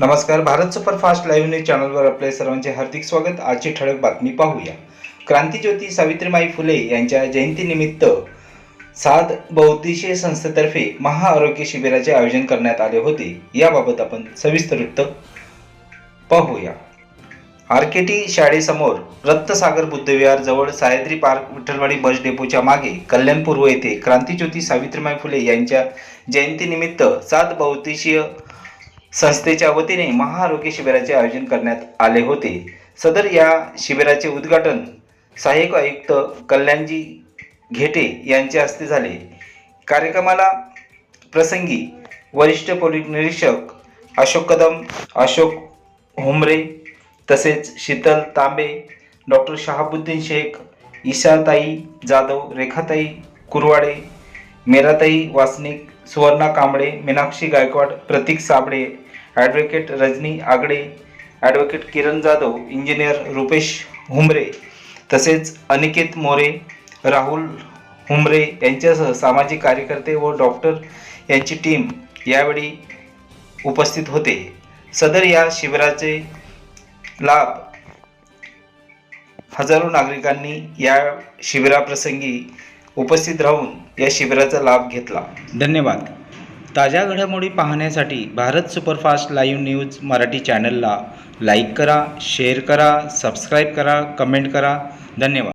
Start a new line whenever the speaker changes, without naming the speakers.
नमस्कार Bharat superfast live news चॅनलवर आपले सर्वांचे हार्दिक स्वागत. आजची ठळक बातमी पाहूया. क्रांतीज्योती सावित्रीमाई फुले यांच्या जयंतीनिमित्त साध बहुद्देशीय संस्थेतर्फे महाआरोग्य शिबिराचे आयोजन करण्यात आले होते. याबाबत आपण सविस्तर वृत्त पाहूया. आर के टी शाळेसमोर रत्नसागर बुद्धविहार जवळ सह्याद्री पार्क विठ्ठलवाडी बस डेपोच्या मागे कल्याण पूर्व येथे क्रांतीज्योती सावित्रीमाई फुले यांच्या जयंतीनिमित्त सात बौद्धिशीय संस्थेच्या वतीने महाआरोग्य शिबिराचे आयोजन करण्यात आले होते. सदर या शिबिराचे उद्घाटन सहाय्यक आयुक्त कल्याणजी घेटे यांच्या हस्ते झाले. कार्यक्रमाला प्रसंगी वरिष्ठ पोलीस निरीक्षक अशोक कदम अशोक हुमरे तसेच शीतल तांबे डॉक्टर शहाबुद्दीन शेख ईशाताई जाधव रेखाताई Kurwade मेराताई Wasnik Suvarna Kamble Meenakshi Gaikwad Prateek Sable advocate Rajani Agade advocate Kiran Jadhav engineer Rupesh Humre तसेच अनिकेत मोरे राहुल हुमरे यांच्यासह सामाजिक कार्यकर्ते व डॉक्टर यांची टीम यावेळी उपस्थित होते. सदर या शिबिराचे लाभ हजारो नागरिकांनी या शिबिराप्रसंगी उपस्थित राहून या शिबिराचा लाभ घेतला. धन्यवाद. ताज्या घडामोडी पाहण्यासाठी Bharat superfast live news Marathi चॅनलला लाईक करा शेअर करा सबस्क्राईब करा कमेंट करा. धन्यवाद.